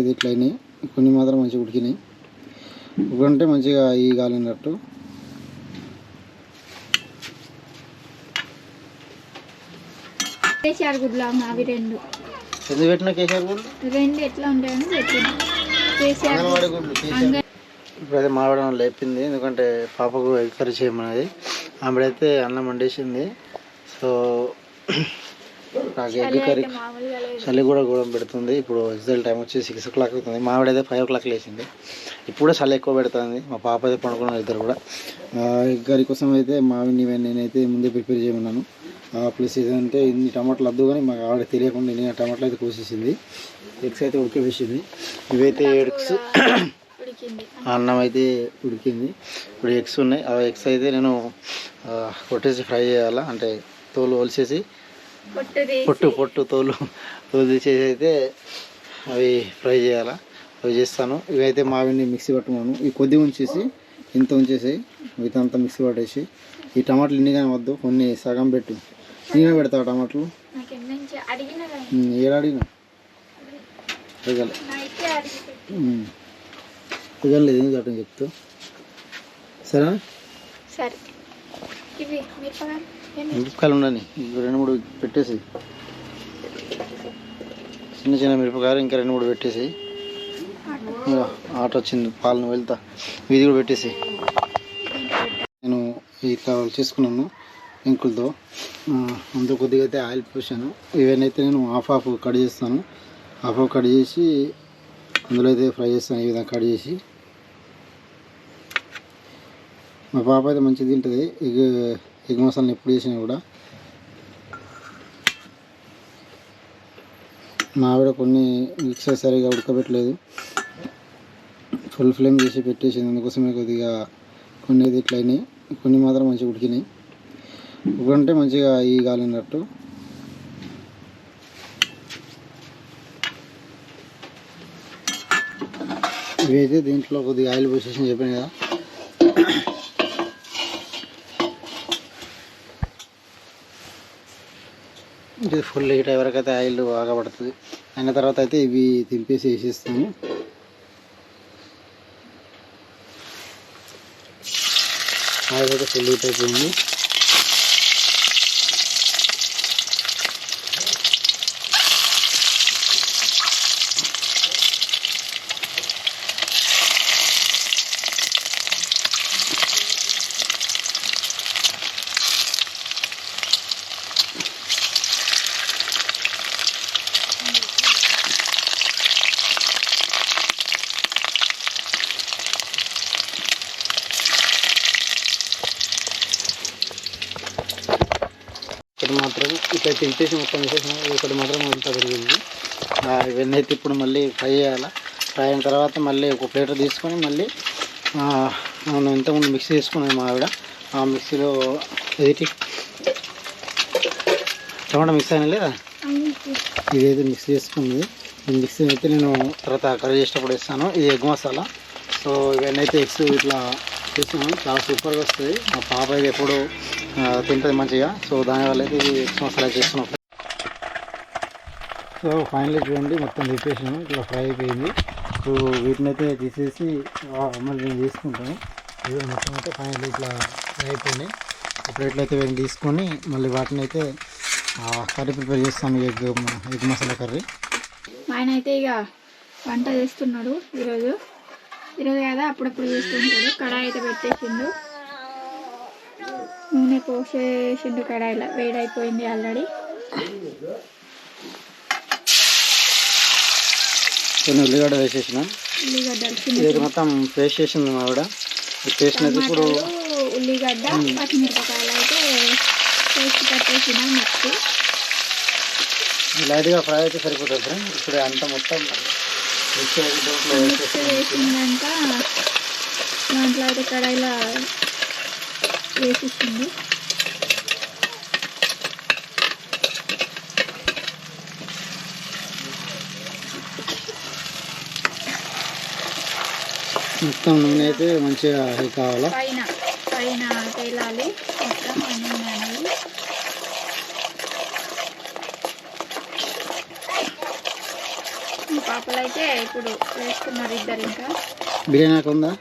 ఇది ఇట్లా అయినాయి. కొన్ని మాత్రం మంచిగా ఉడికినాయి. ఉడికంటే మంచిగా ఈ కాలినట్టు కేసీఆర్ గుడ్లు అమ్మ అవి రెండు. ఎందుకు పెట్టిన కేసీఆర్ గుడ్లు? రెండు ఎట్లా ఉంటాయని పెట్టింది కేసీఆర్ అంగన్వాడీ గుడ్లు. కేసీఆర్ ఇప్పుడైతే మాడడం లేపింది. ఎందుకంటే పాపకు ఎగ్ కర్రీ చేయమన్నది. ఆమెడైతే అన్నం వండేసింది. సో నాకు ఎగ్ కర్రీ చలి కూడా గూడెం పెడుతుంది. ఇప్పుడు ఎగ్జాక్ట్ టైం వచ్చి సిక్స్ ఓ క్లాక్ అవుతుంది. మావిడ అయితే ఫైవ్ ఓ క్లాక్ లేచింది. ఇప్పుడు చలి ఎక్కువ పెడుతుంది. మా పాప అయితే పండుకున్నారు ఇద్దరు కూడా. ఎగ్ కర్రీ కోసం అయితే మావిని నేనైతే ముందే ప్రిపేర్ చేయమన్నాను. ప్లస్ ఏంటంటే ఇన్ని టమాటాలు వద్దు కానీ మాకు ఆవిడ తెలియకుండా ఇన్ని టమాటాలు అయితే కోసేసింది. ఎగ్స్ అయితే ఉడికేసింది ఇవైతే ఎగ్స్ అన్నం అయితే ఉడికింది. ఇప్పుడు ఎగ్స్ ఉన్నాయి. ఆ ఎగ్స్ అయితే నేను కొట్టేసి ఫ్రై చేయాలా? అంటే తోలు ఒలిసేసి పొట్టు పొట్టు తోలు తోలు తీసేసి అయితే అవి ఫ్రై చేయాలా. అవి చేస్తాను. ఇవైతే మావిని మిక్సీ పట్టుకున్నాను. ఈ కొద్ది ఉంచేసి ఇంత ఉంచేసి ఇదంతా మిక్సీ పట్టేసి ఈ టమాటాలు ఇన్ని కానీ వద్దు. కొన్ని సగం పెట్టు. నేనే పెడతావు టమాటాలు? నుంచి అడిగిన అడగాలి. అడగలేదు ఎందుకు అటని చెప్తూ సరేనా? సరే. ఇవి మిరపకాయలు ఉండని రెండు మూడు పెట్టేసి. చిన్న చిన్న మిరపకాయలు ఇంకా రెండు మూడు పెట్టేసి. ఆట వచ్చింది. పాలను వెళ్తా. ఇది కూడా పెట్టేసి. నేను ఇట్లా చేసుకున్నాను. ఇంకులతో. అంత కొద్దిగా అయితే ఆయిల్ పోసాను. ఇవన్నీ అయితే నేను హాఫ్ హాఫ్ కట్ చేస్తాను. హాఫ్ హాఫ్ కట్ చేసి అందులో అయితే ఫ్రై చేస్తాను. ఈ విధంగా కట్ చేసి. మా పాప అయితే మంచిగా తింటుంది. ఇక ఎగ్ మసాలాని ఎప్పుడు చేసినా కూడా మా ఆవిడ కొన్ని మిక్సర్ సరిగా ఉడకబెట్టలేదు. ఫుల్ ఫ్లేమ్ చేసి పెట్టేసింది. అందుకోసమే కొద్దిగా కొన్ని అయితే ఇట్లా అయినాయి. కొన్ని మాత్రం మంచిగా ఉడికినాయి. ఉడికంటే మంచిగా ఈ కాలినట్టు ఇవైతే దీంట్లో కొద్దిగా ఆయిల్ పోసేసి చెప్పాను కదా. ఇది ఫుల్ హీట్ అయ్యే వరకు అయితే ఆయిల్ బాగా పడుతుంది అయిన తర్వాత అయితే ఇవి తింపేసి వేసేస్తాము. ఆయిల్ అయితే ఫుల్ హీట్ అయిపోయింది. మాత్రం ఇట్లా తింపేసి మొత్తం వేసేసిన ఇక్కడ మాత్రం ఇంత పెరిగింది. ఇవన్నీ అయితే ఇప్పుడు మళ్ళీ ఫ్రై చేయాలి? ఫ్రై అయిన తర్వాత మళ్ళీ ఒక ప్లేట్ తీసుకొని మళ్ళీ మనం ఇంతకుముందు మిక్సీ తీసుకున్నాం మా ఆవిడ. ఆ మిక్సీలో ఏది? టమాటా మిక్స్ అయినా లేదా? ఇదైతే మిక్స్ చేసుకుంది ఈ మిక్సీ అయితే నేను తర్వాత కర్రీ చేసేటప్పుడు వేస్తాను. ఇది ఎగ్ మసాలా. సో ఇవన్నీ అయితే ఎగ్స్ ఇట్లా చేస్తున్నాను చాలా సూపర్గా వస్తుంది. మా పాప అయితే ఎప్పుడు తింటుంది మంచిగా. సో దానివల్ల అయితే ఎక్స్ట్రా ఎగ్స్ మసాలా చేస్తున్నాం. సో ఫైనల్లీ చూడండి మొత్తం తిప్పేసాను. ఇట్లా ఫ్రై అయిపోయింది. సో వీటిని అయితే తీసేసి మళ్ళీ నేను తీసుకుంటాను. ఇవి మొత్తం అయితే ఫైనల్ ఇట్లా ఫ్రై అయిపోయినాయి. ఒక అయితే వీటిని తీసుకొని మళ్ళీ వాటిని అయితే కర్రీ ప్రిపేర్ చేస్తాము ఎగ్ ఎగ్ మసాలా కర్రీ. ఆయన అయితే ఇక వంట చేస్తున్నాడు ఈరోజు. ఈరోజు కదా అప్పుడప్పుడు చేస్తుంటాడు. కడాయి అయితే పెట్టేసిండు. నూనె పోసేసిండు కడాయిలో వేడైపోయింది ఆల్రెడీ. కొన్ని ఉల్లిగడ్డ వేసేసిన. ఇది మొత్తం పేస్ట్ చేసింది మా ఆవిడ. అయితే ఇప్పుడు ఉల్లిగడ్డ పచ్చిమిరపకాయలు అయితే పేస్ట్ పట్టేసిన మిక్సీ లైట్గా ఫ్రై అయితే సరిపోతుంది ఫ్రెండ్. ఇప్పుడు అంతా మొత్తం మిక్సీ. వేసిందాక దాంట్లో అయితే కడాయిలో వేసిస్తుంది మొత్తం నూనె అయితే మంచిగా ఇది కావాలా? పైన పైన తేలాలి. మొత్తం నూనె అనేది. పాపలు అయితే ఇప్పుడు వేస్తున్నారు ఇద్దరు ఇంకా. బిర్యానీ ఉందా?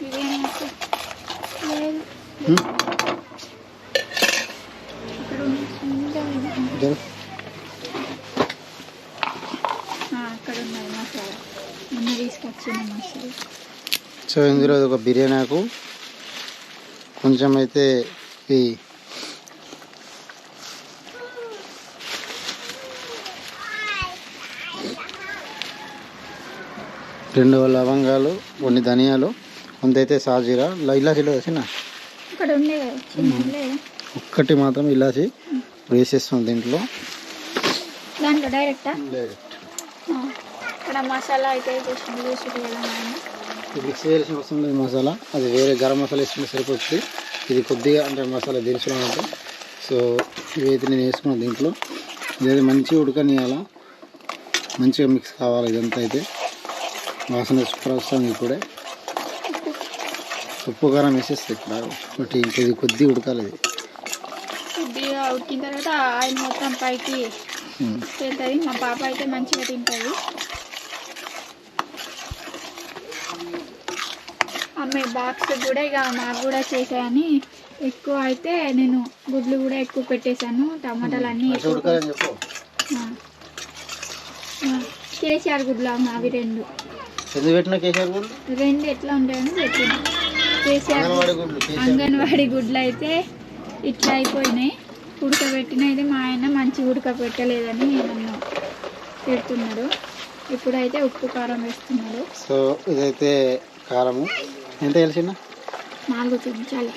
బిర్యానీ లేదు. సో ఇందులో ఒక బిర్యానీకు కొంచెం అయితే ఈ రెండు లవంగాలు కొన్ని ధనియాలు కొంత అయితే సాజీరా. ఇలా ఇలా ఉండే ఒక్కటి మాత్రం ఇలాచి వేసేస్తుంది దీంట్లో. దాంట్లో డైరెక్టా? ఇక్కడ మసాలా అయితే మిక్స్ చేయాల్సిన అవసరం లేదు మసాలా. అది వేరే గరం మసాలా వేసుకుంటే సరిపోతుంది. ఇది కొద్దిగా అంటే మసాలా దినుసులు అంటే. సో ఇవైతే నేను వేసుకున్నాను దీంట్లో. ఇదైతే మంచిగా ఉడకనియాల మంచిగా మిక్స్ కావాలి ఇదంతా అయితే. వాసన సూపర్ వస్తుంది ఇప్పుడే. ఉప్పు కారం వేసేస్తే ఇక్కడ ఒకటి ఇంకా ఇది కొద్దిగా ఉడకాలి ఇది కొద్దిగా ఉడికిన తర్వాత ఆయిల్ మొత్తం పైకి. వెళ్తుంది మా పాప అయితే మంచిగా తింటుంది. అమ్మాయి బాక్స్ కూడా ఇక మాకు కూడా చేసాయని ఎక్కువ అయితే నేను గుడ్లు కూడా ఎక్కువ పెట్టేశాను. టమాటాలు అన్నీ కేసీఆర్ గుడ్లు అమ్మ అవి రెండు. రెండు ఎట్లా ఉంటాయని పెట్టిన. కేసీఆర్ అంగన్వాడీ గుడ్లు అయితే ఇట్లా అయిపోయినాయి. ఉడకబెట్టిన అయితే మా ఆయన మంచి ఉడకబెట్టలేదని నన్ను పెడుతున్నాడు. ఇప్పుడైతే ఉప్పు కారం వేస్తున్నాడు. సో ఇదైతే కారము. ఎంత తెలిసిన నాలుగు చెంచాలు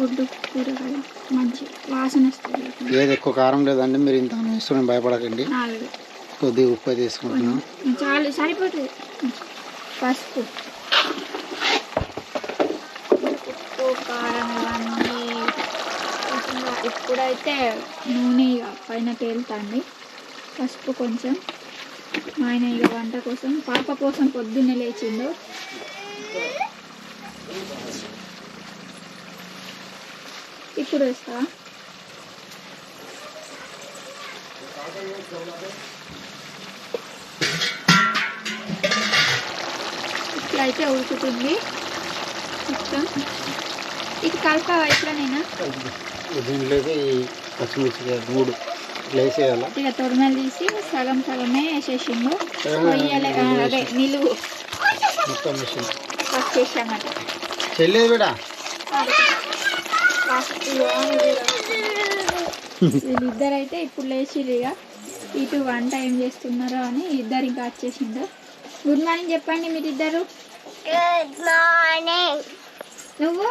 గుడ్డు కూరగాయలు మంచి వాసన వస్తుంది. ఏది ఎక్కువ కారం లేదండి మీరు ఇంత వేసుకుని భయపడకండి. కొద్దిగా ఉప్పు తీసుకుంటున్నాం చాలు సరిపోతుంది. పసుపు ఉప్పు కారం ఇవన్నీ ఇంకా ఇప్పుడైతే నూనె పైన తేలుతుంది. పసుపు కొంచెం మా ఆయన ఇక వంట కోసం పాప కోసం పొద్దున్నే లేచిండు. ఇప్పుడు వేస్తా ఇట్లా అయితే ఉడుకుతుంది. మొత్తం. ఇది కలప నేనా దీంట్లో అయితే ఈ పచ్చిమిర్చి మూడు ఇట్లా వేసేయాలి ఇక తొడమలు తీసి సగం సగమే వేసేసిండు. అదే నిలువు. మొత్తం మిషన్ ఫస్ట్ చేసామట చెల్లేదు బిడ? వీళ్ళిద్దరు అయితే ఇప్పుడు లేచిర్రు ఇక. ఇటు వంట ఏం చేస్తున్నారో అని ఇద్దరు ఇంకా వచ్చేసిండు గుడ్ మార్నింగ్ చెప్పండి మీరిద్దరు. గుడ్ మార్నింగ్ నువ్వు.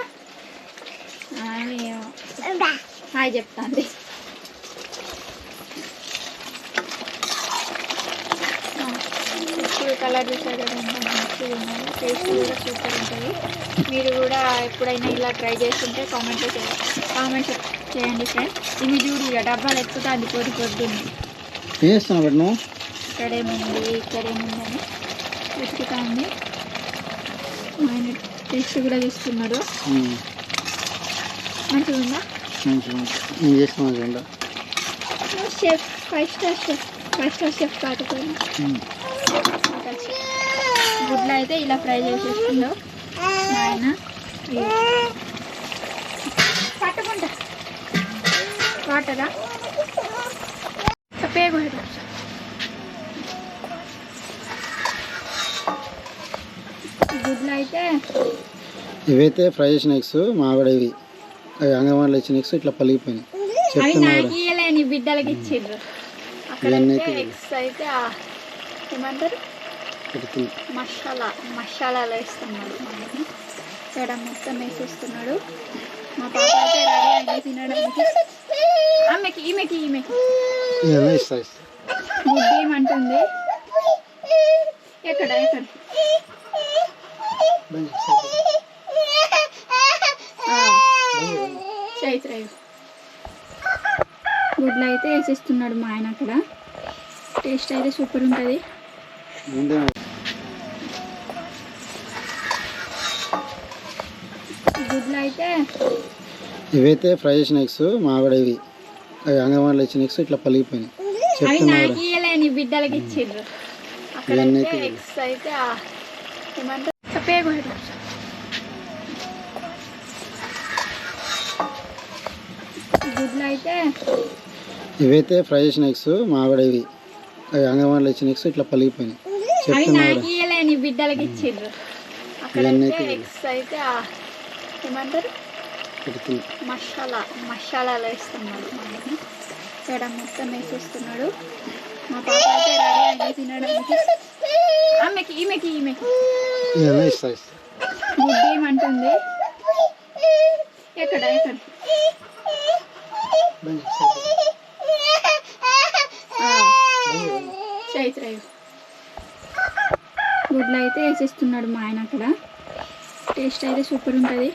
హాయ్ చెప్తాంది. ఇప్పుడు కలర్ చూసారు కదా ఎంత మంచిగా ఉన్నది టేస్ట్ కూడా సూపర్ ఉంటుంది. మీరు కూడా ఎప్పుడైనా ఇలా ట్రై చేస్తుంటే కామెంట్ కామెంట్ చేయండి ఫ్రెండ్స్ ఇవి చూడు ఇక డబ్బాలు ఎక్కుతుంది పొద్దు పొద్దుంది నువ్వు ఇక్కడేముంది ఇక్కడేముందని వెతుకుతాంది. ఆయన టేస్ట్ కూడా చూస్తున్నాడు. ఉమ్, మంచిగా ఉందా chef five star chef five star chef కాకపోయినా. గుడ్లు అయితే ఇలా ఫ్రై చేసేస్తుందో ఆయన పట్టుకుంటా వాటరా? పేగు గుడ్లు అయితే ఇవైతే ఫ్రై చేసిన ఎగ్స్ మా ఆవిడ ఇవి. అవి అంగన్వాడీలో ఇచ్చిన ఎగ్స్ ఇట్లా పలిగిపోయినాయి. చెప్తున్నా బిడ్డలకి ఇచ్చిండ్రు. ఇవన్నీ అయితే ఎగ్స్ అయితే ఆ, ఏమంటారు? పెడుతుంది మసాలా మసాలాలు ఇక్కడ మొత్తం వేసేస్తున్నాడు మా పాప అయితే రెడీ అయింది తినడానికి. ఆమెకి ఈమెకి ఈమెకి గుడ్డి ఏమంటుంది? ఎక్కడ ఎక్కడ? అయితే వేసేస్తున్నాడు మా ఆయన అక్కడ. టేస్ట్ అయితే సూపర్ ఉంటుంది. గుడ్లు అయితే ఇవైతే ఫ్రై చేసిన ఎగ్స్ మా ఆవిడ ఇవి అవి అంగన్వాడీలో ఇచ్చిన ఎగ్స్ ఇట్లా పలిగిపోయినాయి. అవి చెప్తున్నా నాకు ఇయ్యలేని బిడ్డలకి ఇచ్చిండ్రు. ఎగ్స్ అయితే ఏమంటారు? గుడ్లు అయితే ఇవైతే ఫ్రై చేసిన ఎగ్స్ మా ఆవిడ ఇవి. అవి అంగన్వాడీలో ఇచ్చిన ఎగ్స్ ఇట్లా పలిగిపోయినాయి. చెప్తున్నా బిడ్డలకి ఇచ్చిండ్రు. అయితే ఏమంటారు? పెడుతుంది మసాలా మసాలాలు వేస్తున్నాడు ఇక్కడ మొత్తం వేసేస్తున్నాడు మా పాప అయితే రెడీ అయింది తినడానికి ఆమెకి ఈమెకి ఈమెకి. ఏదైనా ఇస్తా ఇస్తా. గుడ్డి ఏమంటుంది? ఎక్కడ ఎక్కడ? చైత్రయ్య గుడ్లు అయితే వేసేస్తున్నాడు మా ఆయన అక్కడ. టేస్ట్ అయితే సూపర్ ఉంటుంది.